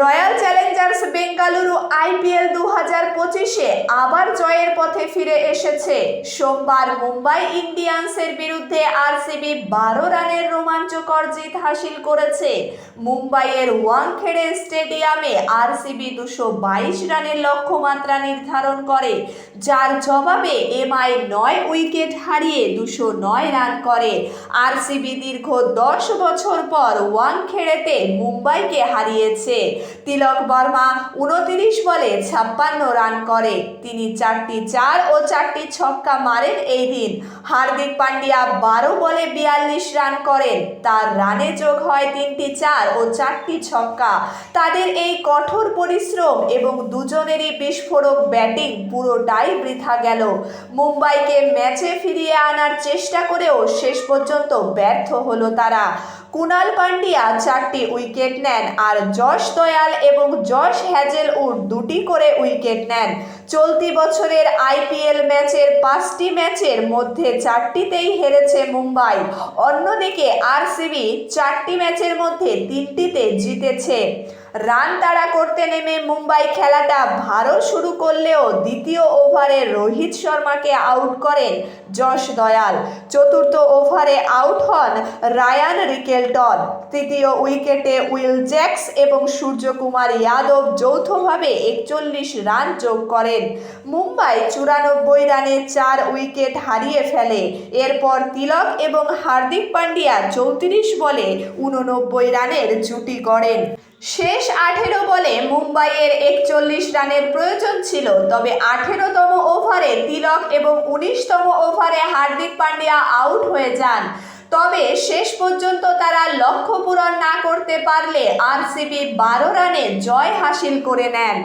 Royal Challengers Bengaluru IPL দু হাজার পঁচিশে আবার জয়ের পথে ফিরে এসেছে। সোমবার মুম্বাই ইন্ডিয়ান্সের বিরুদ্ধে আরসিবি বারো রানের রোমাঞ্চকর জিত হাসিল করেছে। মুম্বাইয়ের ওয়াংখেড়ে স্টেডিয়ামে আরসিবি দুশো বাইশ রানের লক্ষ্যমাত্রা নির্ধারণ করে, যার জবাবে এমআই নয় উইকেট হারিয়ে দুশো নয় রান করে। আরসিবি দীর্ঘ দশ বছর পর ওয়াংখেড়েতে মুম্বাইকে হারিয়েছে। তিলক বর্মা উনতিরিশ বলে ছাপ্পান্ন রান করে। তিনি চারটি চার ও চারটি ছক্কা মারেন এই দিন। হার্দিক পান্ডিয়া বারো বলে বিয়াল্লিশ রান করেন। তার রানে যোগ হয় তিনটি চার ও চারটি ছক্কা। তাদের এই কঠোর পরিশ্রম এবং দুজনেরই বিস্ফোরক ব্যাটিং পুরোটাই বৃথা গেল। মুম্বাইকে ম্যাচে ফিরিয়ে আনার চেষ্টা করেও শেষ পর্যন্ত ব্যর্থ হলো তারা। কুনাল পান্ডিয়া চারটি উইকেট নেন আর যশ দয়াল এবং যশ হ্যাজেলউড দুটি করে উইকেট নেন। চলতি বছরের আইপিএল ম্যাচের পাঁচটি ম্যাচের মধ্যে চারটিতেই হেরেছে মুম্বাই। অন্যদিকে আরসিবি চারটি ম্যাচের মধ্যে তিনটিতে জিতেছে। রান তাড়া করতে নেমে মুম্বাই খেলাটা ভালো শুরু করলেও দ্বিতীয় ওভারে রোহিত শর্মাকে আউট করেন যশ দয়াল। চতুর্থ ওভারে আউট হন রায়ান রিকেলটন। তৃতীয় উইকেটে উইল জ্যাক্স এবং সূর্যকুমার যাদব যৌথভাবে একচল্লিশ রান যোগ করেন। মুম্বাই চুরানব্বই রানে চার উইকেট হারিয়ে ফেলে। এরপর তিলক এবং হার্দিক পান্ডিয়া চৌত্রিশ বলে উননব্বই রানের জুটি গড়েন। শেষ আঠেরো বলে মুম্বাইয়ের একচল্লিশ রানের প্রয়োজন ছিল, তবে আঠেরোতম ওভারে তিলক এবং উনিশতম ওভারে হার্দিক পান্ডিয়া আউট হয়ে যান। তবে শেষ পর্যন্ত তারা লক্ষ্য পূরণ না করতে পারলে আরসিবি বারো রানে জয় হাসিল করে নেন।